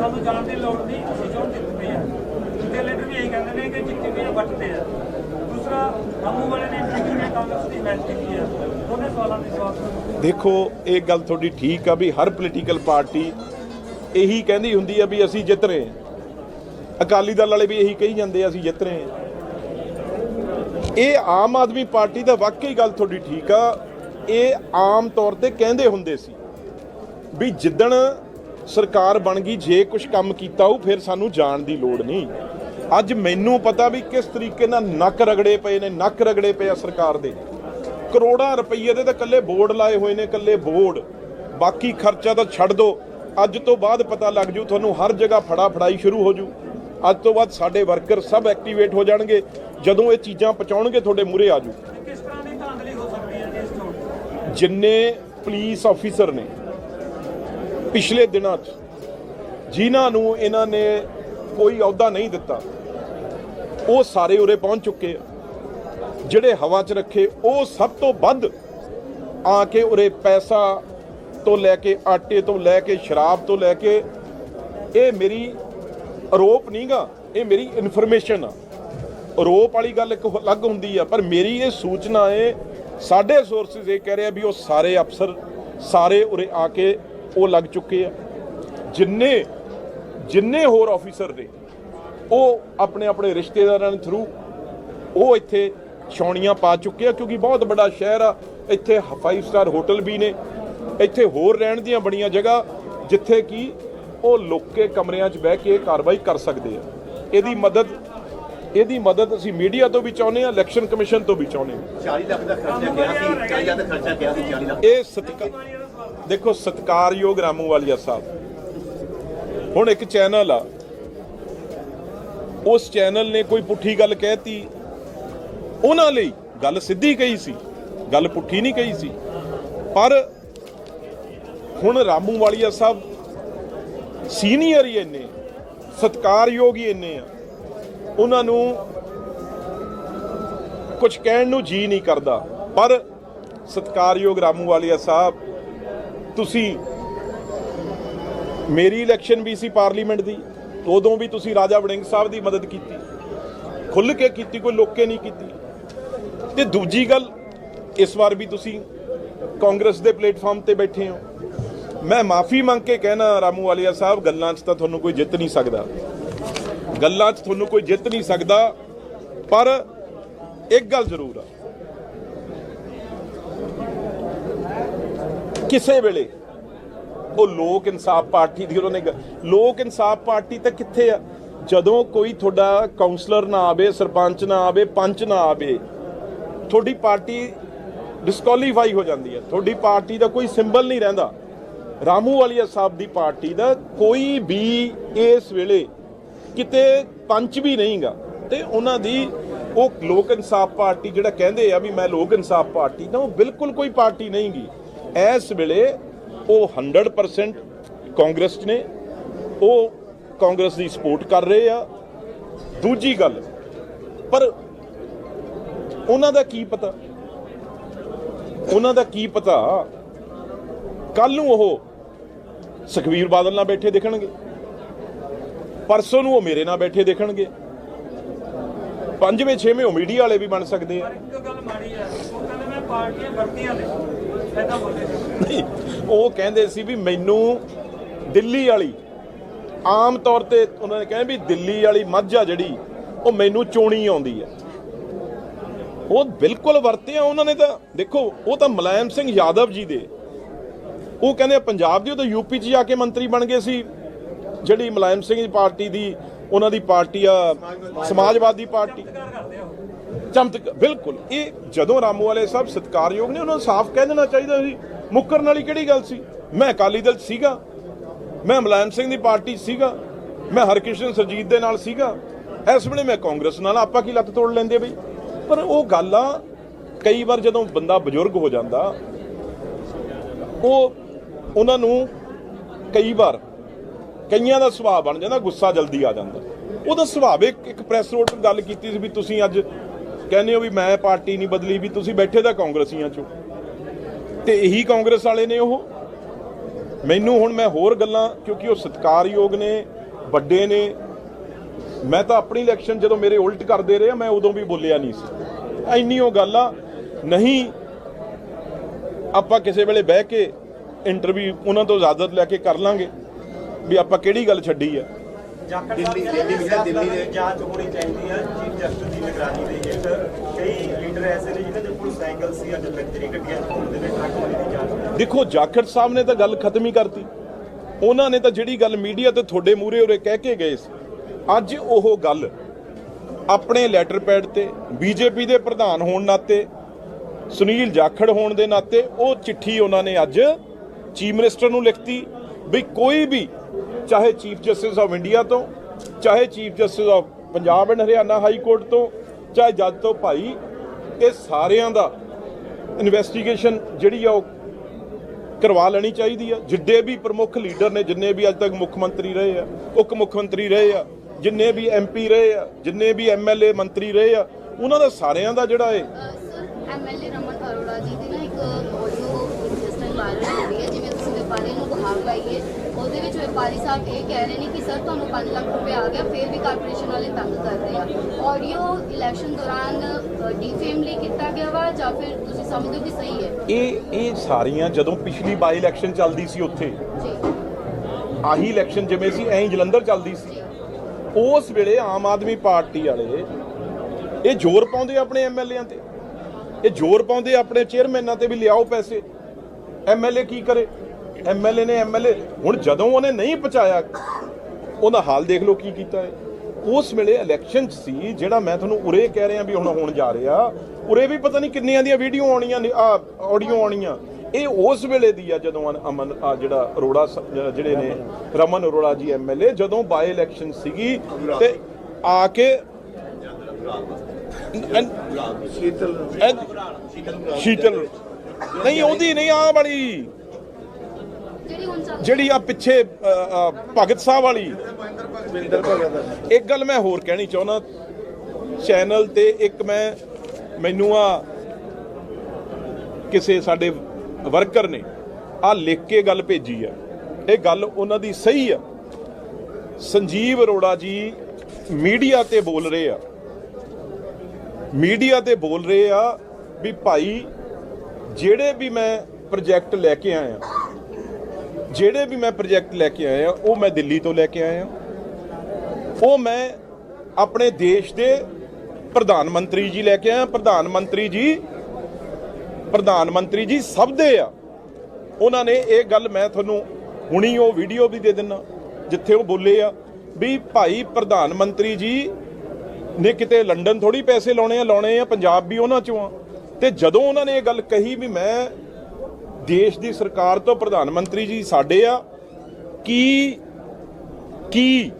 ਸਾਨੂੰ ਜਾਣ ਦੀ ਲੋੜ ਨਹੀਂ ਅਸੀਂ ਚੋਣ ਜਿੱਤਦੇ ਆ। ਦੂਜੇ ਲੀਡਰ ਵੀ ਇਹੀ ਕਹਿੰਦੇ ਨੇ ਕਿ ਜਿੱਤੇ ਵੀ ਵੱਟਦੇ ਆ। ਦੂਸਰਾ ਰਾਮੂ ਵਾਲੇ ਨੇ ਇੰਟਰਵਿਊ ਨੇ ਕਾਂਗਰਸ ਦੀ ਮੈਚ ਕੀਤੀ ਆ। ਉਹਨੇ ਸਵਾਲਾਂ ਦੇ ਜਵਾਬ ਦੇਖੋ, ਇਹ ਗੱਲ ਤੁਹਾਡੀ ਠੀਕ ਆ ਵੀ ਹਰ ਪੋਲੀਟੀਕਲ ਪਾਰਟੀ ਇਹੀ ਕਹਿੰਦੀ ਹੁੰਦੀ ਆ ਵੀ ਅਸੀਂ ਜਿੱਤ ਰਹੇ ਹਾਂ। ਅਕਾਲੀ ਦਲ ਵਾਲੇ ਵੀ ਇਹੀ ਕਹੀ ਜਾਂਦੇ ਆ, ਅਸੀਂ ਜਿੱਤ ਰਹੇ ਹਾਂ। ਇਹ ਆਮ ਆਦਮੀ ਪਾਰਟੀ ਦਾ ਵਾਕਈ ਗੱਲ ਤੁਹਾਡੀ ਠੀਕ ਆ। ਇਹ ਆਮ ਤੌਰ ਤੇ ਕਹਿੰਦੇ ਹੁੰਦੇ ਸੀ ਵੀ ਜਿੱਦਣ ਸਰਕਾਰ ਬਣ ਗਈ ਜੇ ਕੁਝ ਕੰਮ ਕੀਤਾ ਉਹ ਫਿਰ ਸਾਨੂੰ ਜਾਣ ਦੀ ਲੋੜ ਨਹੀਂ। ਅੱਜ ਮੈਨੂੰ ਪਤਾ ਵੀ ਕਿਸ ਤਰੀਕੇ ਨਾਲ ਨੱਕ ਰਗੜੇ ਪਏ ਨੇ ਨੱਕ ਰਗੜੇ ਪਏ ਆ ਸਰਕਾਰ ਦੇ। ਕਰੋੜਾਂ ਰੁਪਈਏ ਦੇ ਤਾਂ ਕੱਲੇ ਬੋਰਡ ਲਾਏ ਹੋਏ ਨੇ ਕੱਲੇ ਬੋਰਡ। ਬਾਕੀ ਖਰਚਾ ਤਾਂ ਛੱਡ ਦਿਓ ਅੱਜ ਤੋਂ ਬਾਅਦ ਪਤਾ ਲੱਗ ਜੂ ਤੁਹਾਨੂੰ ਹਰ ਜਗ੍ਹਾ ਫੜਾ ਫੜਾਈ ਸ਼ੁਰੂ ਹੋ ਜੂ। ਅੱਜ ਤੋਂ ਬਾਅਦ ਸਾਡੇ ਵਰਕਰ ਸਭ ਐਕਟੀਵੇਟ ਹੋ ਜਾਣਗੇ। ਜਦੋਂ ਇਹ ਚੀਜ਼ਾਂ ਪਹੁੰਚਾਉਣਗੇ ਤੁਹਾਡੇ ਮੂਹਰੇ ਆ ਜੂ। ਕਿਸ ਤਰ੍ਹਾਂ ਦੀ ਧਾਂਦਲੀ ਹੋ ਸਕਦੀ ਹੈ? ਜਿੰਨੇ ਪੁਲਿਸ ਆਫੀਸਰ ਨੇ ਪਿਛਲੇ ਦਿਨਾਂ 'ਚ ਜਿਨ੍ਹਾਂ ਨੂੰ ਇਹਨਾਂ ਨੇ ਕੋਈ ਅਹੁਦਾ ਨਹੀਂ ਦਿੱਤਾ, ਉਹ ਸਾਰੇ ਉਰੇ ਪਹੁੰਚ ਚੁੱਕੇ ਆ। ਜਿਹੜੇ ਹਵਾ 'ਚ ਰੱਖੇ, ਉਹ ਸਭ ਤੋਂ ਵੱਧ ਆ ਕੇ ਉਰੇ ਪੈਸਾ ਤੋਂ ਲੈ ਕੇ ਆਟੇ ਤੋਂ ਲੈ ਕੇ ਸ਼ਰਾਬ ਤੋਂ ਲੈ ਕੇ, ਇਹ ਮੇਰੀ ਆਰੋਪ ਨਹੀਂਗਾ ਇਹ ਮੇਰੀ ਇਨਫੋਰਮੇਸ਼ਨ ਆ। ਆਰੋਪ ਵਾਲੀ ਗੱਲ ਇੱਕ ਅਲੱਗ ਹੁੰਦੀ ਆ, ਪਰ ਮੇਰੀ ਇਹ ਸੂਚਨਾ ਹੈ ਸਾਡੇ ਸੋਰਸਸ ਇਹ ਕਹਿ ਰਿਹਾ ਵੀ ਉਹ ਸਾਰੇ ਅਫਸਰ ਸਾਰੇ ਉਰੇ ਆ ਕੇ ਉਹ ਲੱਗ ਚੁੱਕੇ ਆ। ਜਿੰਨੇ ਜਿੰਨੇ ਹੋਰ ਆਫੀਸਰ ਨੇ ਉਹ ਆਪਣੇ ਆਪਣੇ ਰਿਸ਼ਤੇਦਾਰਾਂ ਦੇ ਥਰੂ ਉਹ ਇੱਥੇ ਛਾਉਣੀਆਂ ਪਾ ਚੁੱਕੇ ਆ ਕਿਉਂਕਿ ਬਹੁਤ ਵੱਡਾ ਸ਼ਹਿਰ ਆ। ਇੱਥੇ 5 ਸਟਾਰ ਹੋਟਲ ਵੀ ਨੇ। ਇੱਥੇ ਹੋਰ ਰਹਿਣ ਦੀਆਂ ਬੜੀਆਂ ਜਗ੍ਹਾ ਜਿੱਥੇ ਕਿ ਉਹ ਲੋਕੇ ਕਮਰਿਆਂ 'ਚ ਬਹਿ ਕੇ ਕਾਰਵਾਈ ਕਰ ਸਕਦੇ ਆ। ਇਹਦੀ ਮਦਦ ਇਹਦੀ ਮਦਦ ਅਸੀਂ ਮੀਡੀਆ ਤੋਂ ਵੀ ਚਾਹੁੰਦੇ ਆ ਇਲੈਕਸ਼ਨ ਕਮਿਸ਼ਨ ਤੋਂ ਵੀ ਚਾਹੁੰਦੇ ਆ। 40 ਲੱਖ ਦਾ ਖਰਚਾ ਕਿਹਾ ਸੀ 40 ਲੱਖ ਦਾ ਖਰਚਾ ਕਿਹਾ ਸੀ 40 ਲੱਖ। ਇਹ ਸਤਿਕਾ ਦੇਖੋ, ਸਤਿਕਾਰਯੋਗ ਰਾਮੂ ਵਾਲੀਆ ਸਾਹਿਬ। ਹੁਣ ਇੱਕ ਚੈਨਲ ਆ। ਉਸ ਚੈਨਲ ਨੇ ਕੋਈ ਪੁੱਠੀ ਗੱਲ ਕਹਿਤੀ। ਉਹਨਾਂ ਲਈ ਗੱਲ ਸਿੱਧੀ ਕਹੀ ਸੀ, ਗੱਲ ਪੁੱਠੀ ਨਹੀਂ ਕਹੀ ਸੀ। ਪਰ ਹੁਣ ਰਾਮੂ ਵਾਲੀਆ ਸਾਹਿਬ ਸੀਨੀਅਰ ਹੀ ਇੰਨੇ, ਸਤਿਕਾਰਯੋਗ ਹੀ ਇੰਨੇ ਆ। ਉਹਨਾਂ ਨੂੰ ਕੁਝ ਕਹਿਣ ਨੂੰ ਜੀ ਨਹੀਂ ਕਰਦਾ। ਪਰ ਸਤਿਕਾਰਯੋਗ ਰਾਮੂ ਵਾਲੀਆ ਸਾਹਿਬ ਤੁਸੀਂ ਮੇਰੀ ਇਲੈਕਸ਼ਨ ਵੀ ਸੀ ਪਾਰਲੀਮੈਂਟ ਦੀ, ਉਦੋਂ ਵੀ ਤੁਸੀਂ ਰਾਜਾ ਵੜਿੰਗ ਸਾਹਿਬ ਦੀ ਮਦਦ ਕੀਤੀ। ਖੁੱਲ ਕੇ ਕੀਤੀ, ਕੋਈ ਲੋਕੇ ਨਹੀਂ ਕੀਤੀ। ਤੇ ਦੂਜੀ ਗੱਲ, ਇਸ ਵਾਰ ਵੀ ਤੁਸੀਂ ਕਾਂਗਰਸ ਦੇ ਪਲੇਟਫਾਰਮ ਤੇ ਬੈਠੇ ਹੋ। ਮੈਂ ਮਾਫੀ ਮੰਗ ਕੇ ਕਹਿਣਾ ਰਾਮੂ ਵਾਲੀਆ ਸਾਹਿਬ, ਗੱਲਾਂ 'ਚ ਤਾਂ ਤੁਹਾਨੂੰ ਕੋਈ ਜਿੱਤ ਨਹੀਂ ਸਕਦਾ। ਗੱਲਾਂ 'ਚ ਤੁਹਾਨੂੰ ਕੋਈ ਜਿੱਤ ਨਹੀਂ ਸਕਦਾ, ਪਰ ਇੱਕ ਗੱਲ ਜ਼ਰੂਰ ਆ। ਕਿਸੇ ਵੇਲੇ। ਉਹ ਲੋਕ ਇਨਸਾਫ ਪਾਰਟੀ ਦੀ ਉਹਨਾਂ ਨੇ ਗ- ਲੋਕ ਇਨਸਾਫ ਪਾਰਟੀ ਤਾਂ ਕਿੱਥੇ ਆ? ਜਦੋਂ ਕੋਈ ਤੁਹਾਡਾ ਕਾਉਂਸਲਰ ਨਾ ਆਵੇ, ਸਰਪੰਚ ਨਾ ਆਵੇ, ਪੰਚ ਨਾ ਆਵੇ, ਤੁਹਾਡੀ ਪਾਰਟੀ ਡਿਸਕੁਆਲੀਫਾਈ ਹੋ ਜਾਂਦੀ ਹੈ ਤੁਹਾਡੀ ਪਾਰਟੀ ਦਾ ਕੋਈ ਸਿੰਬਲ ਨਹੀਂ ਰਹਿੰਦਾ। ਰਾਮੂ ਵਾਲੀਆ ਸਾਹਿਬ ਦੀ ਪਾਰਟੀ ਦਾ ਕੋਈ ਵੀ ਇਸ ਵੇਲੇ ਕਿਤੇ ਪੰਚ ਵੀ ਨਹੀਂਗਾ। ਤੇ ਉਹਨਾਂ ਦੀ ਉਹ ਲੋਕ ਇਨਸਾਫ ਪਾਰਟੀ ਜਿਹੜਾ ਕਹਿੰਦੇ ਆ ਵੀ ਮੈਂ ਲੋਕ ਇਨਸਾਫ ਪਾਰਟੀ ਨਾ ਉਹ ਬਿਲਕੁਲ ਕੋਈ ਪਾਰਟੀ ਨਹੀਂਗੀ। ਇਸ ਵੇਲੇ ਉਹ 100% ਕਾਂਗਰਸ 'ਚ ਨੇ। ਉਹ ਕਾਂਗਰਸ ਦੀ ਸਪੋਰਟ ਕਰ ਰਹੇ ਆ। ਦੂਜੀ ਗੱਲ, ਪਰ ਉਹਨਾਂ ਦਾ ਕੀ ਪਤਾ? ਉਹਨਾਂ ਦਾ ਕੀ ਪਤਾ? ਕੱਲ ਨੂੰ ਉਹ ਸੁਖਵੀਰ ਬਾਦਲ ਨਾਲ ਬੈਠੇ ਦੇਖਣਗੇ। ਪਰਸੋਂ ਨੂੰ ਉਹ ਮੇਰੇ ਨਾਲ ਬੈਠੇ ਦੇਖਣਗੇ। ਪੰਜਵੇਂ, ਛੇਵੇਂ ਉਹ ਮੀਡੀਆ ਵਾਲੇ ਵੀ ਬਣ ਸਕਦੇ ਆ। ਇੱਕ ਗੱਲ ਮਾੜੀ ਹੈ ਉਹ ਕਹਿੰਦੇ ਮੈਂ ਪਾਰਟੀਆਂ ਵਰਤੀਆਂ ਨੇ। ਨਹੀਂ, ਉਹ ਕਹਿੰਦੇ ਸੀ ਵੀ ਮੈਨੂੰ ਦਿੱਲੀ ਵਾਲੀ, ਆਮ ਤੌਰ ਤੇ ਉਹਨਾਂ ਨੇ ਕਹਿੰਦੇ ਵੀ ਦਿੱਲੀ ਵਾਲੀ ਮੱਝ ਆ ਜਿਹੜੀ, ਉਹ ਮੈਨੂੰ ਚੋਣੀ ਆਉਂਦੀ ਹੈ। ਉਹ ਬਿਲਕੁਲ ਵਰਤਿਆ ਉਹਨਾਂ ਨੇ ਤਾਂ, ਦੇਖੋ, ਉਹ ਤਾਂ ਮੁਲਾਇਮ ਸਿੰਘ ਯਾਦਵ ਜੀ ਦੇ। ਉਹ ਕਹਿੰਦੇ ਪੰਜਾਬ ਦੀ ਉਹ ਤਾਂ ਯੂਪੀ 'ਚ ਜਾ ਕੇ ਮੰਤਰੀ ਬਣ ਗਏ ਸੀ। ਜਿਹੜੀ ਮੁਲਾਇਮ ਸਿੰਘ ਦੀ ਪਾਰਟੀ ਦੀ, ਉਹਨਾਂ ਦੀ ਪਾਰਟੀ ਆ, ਸਮਾਜਵਾਦੀ ਪਾਰਟੀ। ਚਮਤਕ ਬਿਲਕੁਲ। ਇਹ ਜਦੋਂ ਰਾਮੂ ਵਾਲੇ ਸਾਹਿਬ ਸਤਿਕਾਰਯੋਗ ਨੇ, ਉਹਨਾਂ ਨੂੰ ਸਾਫ਼ ਕਹਿ ਦੇਣਾ ਚਾਹੀਦਾ ਸੀ, ਮੁੱਕਰਨ ਵਾਲੀ ਕਿਹੜੀ ਗੱਲ ਸੀ? ਮੈਂ ਅਕਾਲੀ ਦਲ 'ਚ ਸੀਗਾ, ਮੈਂ ਮੁਲਾਇਮ ਸਿੰਘ ਦੀ ਪਾਰਟੀ 'ਚ ਸੀਗਾ, ਮੈਂ ਹਰਕ੍ਰਿਸ਼ਨ ਸਰਜੀਤ ਦੇ ਨਾਲ ਸੀਗਾ, ਇਸ ਵੇਲੇ ਮੈਂ ਕਾਂਗਰਸ ਨਾਲ, ਆਪਾਂ ਕੀ ਲੱਤ ਤੋੜ ਲੈਂਦੇ ਬਈ? ਪਰ ਉਹ ਗੱਲ ਆ, ਕਈ ਵਾਰ ਜਦੋਂ ਬੰਦਾ ਬਜ਼ੁਰਗ ਹੋ ਜਾਂਦਾ, ਉਹ, ਉਹਨਾਂ ਨੂੰ ਕਈ ਵਾਰ ਕਈਆਂ ਦਾ ਸੁਭਾਅ ਬਣ ਜਾਂਦਾ, ਗੁੱਸਾ ਜਲਦੀ ਆ ਜਾਂਦਾ। ਉਹਦਾ ਸੁਭਾਵਿਕ ਇੱਕ ਪ੍ਰੈਸ ਨੋਟ ਗੱਲ ਕੀਤੀ ਸੀ ਵੀ ਤੁਸੀਂ ਅੱਜ ਕਹਿੰਦੇ ਹੋ ਵੀ ਮੈਂ ਪਾਰਟੀ ਨਹੀਂ ਬਦਲੀ, ਵੀ ਤੁਸੀਂ ਬੈਠੇ ਤਾਂ ਕਾਂਗਰਸੀਆਂ ਚੋਂ। ਤੇ ਇਹੀ ਕਾਂਗਰਸ ਵਾਲੇ ਨੇ ਉਹ। ਮੈਨੂੰ ਹੁਣ ਮੈਂ ਹੋਰ ਗੱਲਾਂ, ਕਿਉਂਕਿ ਉਹ ਸਤਿਕਾਰਯੋਗ ਨੇ, ਵੱਡੇ ਨੇ। ਮੈਂ ਤਾਂ ਆਪਣੀ ਇਲੈਕਸ਼ਨ ਜਦੋਂ ਮੇਰੇ ਉਲਟ ਕਰਦੇ ਰਹੇ, ਮੈਂ ਉਦੋਂ ਵੀ ਬੋਲਿਆ ਨਹੀਂ ਸੀ। ਇੰਨੀ ਉਹ ਗੱਲ ਆ, ਨਹੀਂ, ਆਪਾਂ ਕਿਸੇ ਵੇਲੇ ਬਹਿ ਕੇ ਇੰਟਰਵਿਊ ਉਹਨਾਂ ਤੋਂ ਇਜਾਜ਼ਤ ਲੈ ਕੇ ਕਰ ਲਾਂਗੇ, ਵੀ ਆਪਾਂ ਕਿਹੜੀ ਗੱਲ ਛੱਡੀ ਆ। ਦਿੱਲੀ- ਸਾਹਿਬ ਦਿੱਲੀ ਵਿੱਚ ਦਿੱਲੀ ਦੇ- ਜਾਂਚ ਹੋਣੀ ਚਾਹੀਦੀ ਹੈ। ਚੀਫ ਜਸਟਿਸ ਦੀ ਨਿਗਰਾਨੀ ਦੇ ਹੇਠ ਕਈ ਲੀਡਰ ਐਸੇ ਨੇ ਜਿਨ੍ਹਾਂ ਦੇ ਕੋਲ ਸਾਈਕਲ ਸੀ ਅੱਜ ਲੱਗਜਰੀ ਗੱਡੀਆਂ ਘੁੰਮਦੇ ਨੇ ਟਰੱਕ ਵਾਲੀ ਦੀ ਜਾਂਚ ਦੇਖੋ ਜਾਖੜ ਸਾਹਿਬ ਨੇ ਤਾਂ ਗੱਲ ਖਤਮ ਹੀ ਕਰਤੀ। ਉਹਨਾਂ ਨੇ ਤਾਂ ਜਿਹੜੀ ਗੱਲ ਮੀਡੀਆ ਤੇ ਤੁਹਾਡੇ ਮੂਹਰੇ ਉਰੇ ਕਹਿ ਕੇ ਗਏ ਸੀ। ਅੱਜ ਉਹ ਗੱਲ ਆਪਣੇ ਲੈਟਰ ਪੈਡ ਤੇ ਬੀਜੇਪੀ ਦੇ ਪ੍ਰਧਾਨ ਹੋਣ ਨਾਤੇ ਸੁਨੀਲ ਜਾਖੜ ਹੋਣ ਦੇ ਨਾਤੇ ਉਹ ਚਿੱਠੀ ਉਹਨਾਂ ਨੇ ਅੱਜ ਚੀਫ ਮਿਨਿਸਟਰ ਨੂੰ ਲਿਖਤੀ ਵੀ ਕੋਈ ਵੀ ਚਾਹੇ ਚੀਫ ਜਸਟਿਸ ਆਫ ਇੰਡੀਆ ਤੋਂ, ਚਾਹੇ chief justice of Punjab and Haryana high court ਤੋਂ, ਚਾਹੇ ਜੱਜ ਤੋਂ ਭਾਈ, ਇਹ ਸਾਰਿਆਂ ਦਾ ਇਨਵੈਸਟੀਗੇਸ਼ਨ ਜਿਹੜੀ ਆ ਉਹ ਕਰਵਾ ਲੈਣੀ ਚਾਹੀਦੀ ਆ। ਜਿੱਡੇ ਵੀ ਪ੍ਰਮੁੱਖ ਲੀਡਰ ਨੇ, ਜਿੰਨੇ ਵੀ ਅੱਜ ਤੱਕ ਮੁੱਖ ਮੰਤਰੀ ਰਹੇ ਆ, ਉਪ ਮੁੱਖ ਮੰਤਰੀ ਰਹੇ ਆ, ਜਿੰਨੇ ਵੀ ਐਮਪੀ ਰਹੇ ਆ, ਜਿੰਨੇ ਵੀ ਐਮਐਲਏ ਮੰਤਰੀ ਰਹੇ ਆ, ਉਹਨਾਂ ਦਾ ਸਾਰਿਆਂ ਦਾ ਜਿਹੜਾ ਹੈ ਐਮਐਲਏ ਰਮਨ ਅਰੋੜਾ ਜੀ ਦੀ ਨਾ ਇੱਕ ਆਡੀਓ ਜਿਸ ਟਾਈਮ ਵਾਇਰਲ ਹੋ ਰਹੀ ਹੈ ਜਿਵੇਂ ਤੁਸੀਂ ਵਪਾਰੀ ਨੂੰ ਬਹਾਰ ਲਾਈਏ ਵਪਾਰੀ ਸਾਹਿਬ ਇਹ ਕਹਿ ਰਹੇ ਨੇ ਕਿ ਸਰ ਤੁਹਾਨੂੰ 5 ਲੱਖ ਰੁਪਏ ਆ ਗਿਆ ਫਿਰ ਵੀ ਕਾਰਪੋਰੇਸ਼ਨ ਵਾਲੇ ਤੰਗ ਕਰ ਰਹੇ ਆ। ਆਡੀਓ ਇਲੈਕਸ਼ਨ ਦੌਰਾਨ ਡੀਫੇਮ ਲਈ ਕੀਤਾ ਗਿਆ ਵਾ ਜਾਂ ਫਿਰ ਤੁਸੀਂ ਸਮਝਦੇ ਹੋ ਕਿ ਸਹੀ ਹੈ? ਇਹ ਇਹ ਸਾਰੀਆਂ ਜਦੋਂ ਪਿਛਲੀ ਬਾਈ ਇਲੈਕਸ਼ਨ ਚੱਲਦੀ ਸੀ ਉੱਥੇ ਜੀ। ਆਹੀ ਇਲੈਕਸ਼ਨ ਜਿਵੇਂ ਸੀ ਐਂ ਜਲੰਧਰ ਚੱਲਦੀ ਸੀ। ਉਸ ਵੇਲੇ ਆਮ ਆਦਮੀ ਪਾਰਟੀ ਵਾਲੇ ਇਹ ਜ਼ੋਰ ਪਾਉਂਦੇ ਆਪਣੇ ਐਮਐਲਏਆਂ ਤੇ। ਇਹ ਜ਼ੋਰ ਪਾਉਂਦੇ ਆਪਣੇ ਚੇਅਰਮੈਨਾਂ ਤੇ ਵੀ ਲਿਆਓ ਪੈਸੇ। ਐਮਐਲਏ ਕੀ ਕਰੇ? ਐਮਐਲਏ ਨੇ ਐਮਐਲਏ ਹੁਣ ਜਦੋਂ ਉਹਨੇ ਨਹੀਂ ਪਹੁੰਚਾਇਆ ਉਹਦਾ ਹਾਲ ਦੇਖ ਲਓ ਕੀ ਕੀਤਾ ਹੈ। ਉਸ ਵੇਲੇ ਇਲੈਕਸ਼ਨ 'ਚ ਸੀ ਜਿਹੜਾ ਮੈਂ ਤੁਹਾਨੂੰ ਉਰੇ ਕਹਿ ਰਿਹਾ ਵੀ ਹੁਣ ਹੋਣ ਜਾ ਰਿਹਾ ਉਰੇ ਵੀ ਪਤਾ ਨਹੀਂ ਕਿੰਨੀਆਂ ਦੀਆਂ ਵੀਡੀਓ ਆਉਣੀਆਂ ਨੇ ਆ ਆਡੀਓ ਆਉਣੀਆਂ। ਇਹ ਉਸ ਵੇਲੇ ਦੀ ਆ ਜਦੋਂ ਅਮਨ ਆ ਜਿਹੜਾ ਅਰੋੜਾ ਜਿਹੜੇ ਨੇ ਰਮਨ ਅਰੋੜਾ ਜੀ ਐਮਐਲਏ ਜਦੋਂ ਬਾਈ ਇਲੈਕਸ਼ਨ ਸੀਗੀ ਤੇ ਆ ਕੇ ਸ਼ੀਤਲ ਸ਼ੀਤਲ ਨਹੀਂ ਉਹਦੀ ਨਹੀਂ ਆ ਵਾਲੀ। ਜਿਹੜੀ ਹੁਣ ਆ ਪਿੱਛੇ ਭਗਤ ਸਾਹਿਬ ਵਾਲੀ। ਇੱਕ ਗੱਲ ਮੈਂ ਹੋਰ ਕਹਿਣੀ ਚਾਹੁੰਦਾ। ਚੈਨਲ ਤੇ ਇੱਕ ਮੈਂ, ਮੈਨੂੰ ਆ ਕਿਸੇ ਸਾਡੇ ਵਰਕਰ ਨੇ ਆ ਲਿਖ ਕੇ ਗੱਲ ਭੇਜੀ ਆ। ਇਹ ਗੱਲ ਉਹਨਾਂ ਦੀ ਸਹੀ ਆ। ਸੰਜੀਵ ਅਰੋੜਾ ਜੀ ਮੀਡੀਆ ਤੇ ਬੋਲ ਰਹੇ ਆ। ਮੀਡੀਆ ਤੇ ਬੋਲ ਰਹੇ ਆ ਵੀ ਭਾਈ, ਜਿਹੜੇ ਵੀ ਮੈਂ ਪ੍ਰੋਜੈਕਟ ਲੈ ਕੇ ਆਇਆ ਜਿਹੜੇ ਵੀ ਮੈਂ ਪ੍ਰੋਜੈਕਟ ਲੈ ਕੇ ਆਇਆ, ਉਹ ਮੈਂ ਦਿੱਲੀ ਤੋਂ ਲੈ ਕੇ ਆਇਆ। ਉਹ ਮੈਂ ਆਪਣੇ ਦੇਸ਼ ਦੇ ਪ੍ਰਧਾਨ ਮੰਤਰੀ ਜੀ ਲੈ ਕੇ ਆਇਆ। ਪ੍ਰਧਾਨ ਮੰਤਰੀ ਜੀ, ਪ੍ਰਧਾਨ ਮੰਤਰੀ ਜੀ ਸਭ ਦੇ ਆ। ਉਹਨਾਂ ਨੇ ਇਹ ਗੱਲ ਮੈਂ ਤੁਹਾਨੂੰ ਹੁਣੀ ਉਹ ਵੀਡੀਓ ਵੀ ਦੇ ਦਿੰਨਾ, ਜਿੱਥੇ ਉਹ ਬੋਲੇ ਆ ਵੀ ਭਾਈ ਪ੍ਰਧਾਨ ਮੰਤਰੀ ਜੀ ਨੇ ਕਿਤੇ ਲੰਡਨ ਥੋੜੀ ਪੈਸੇ ਲਾਉਣੇ ਆ ਲਾਉਣੇ ਆ, ਪੰਜਾਬ ਵੀ ਉਹਨਾਂ ਚੋਂ ਆ। ਤੇ ਜਦੋਂ ਉਹਨਾਂ ਨੇ ਇਹ ਗੱਲ ਕਹੀ ਵੀ ਮੈਂ ਦੇਸ਼ ਦੀ ਸਰਕਾਰ ਤੋਂ ਪ੍ਰਧਾਨ ਮੰਤਰੀ ਜੀ ਸਾਡੇ ਆ, ਕੀ ਕੀ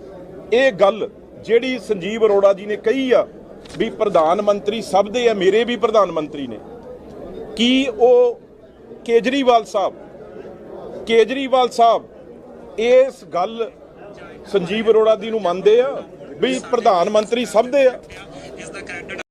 ਇਹ ਗੱਲ ਜਿਹੜੀ ਸੰਜੀਵ ਅਰੋੜਾ ਜੀ ਨੇ ਕਹੀ ਆ ਵੀ ਪ੍ਰਧਾਨ ਮੰਤਰੀ ਸਭ ਦੇ ਆ, ਮੇਰੇ ਵੀ ਪ੍ਰਧਾਨ ਮੰਤਰੀ ਨੇ, ਕੀ ਉਹ ਕੇਜਰੀਵਾਲ ਸਾਹਿਬ ਕੇਜਰੀਵਾਲ ਸਾਹਿਬ ਇਸ ਗੱਲ ਸੰਜੀਵ ਅਰੋੜਾ ਦੀ ਨੂੰ ਮੰਨਦੇ ਆ ਵੀ ਪ੍ਰਧਾਨ ਮੰਤਰੀ ਸਭ ਦੇ ਆ?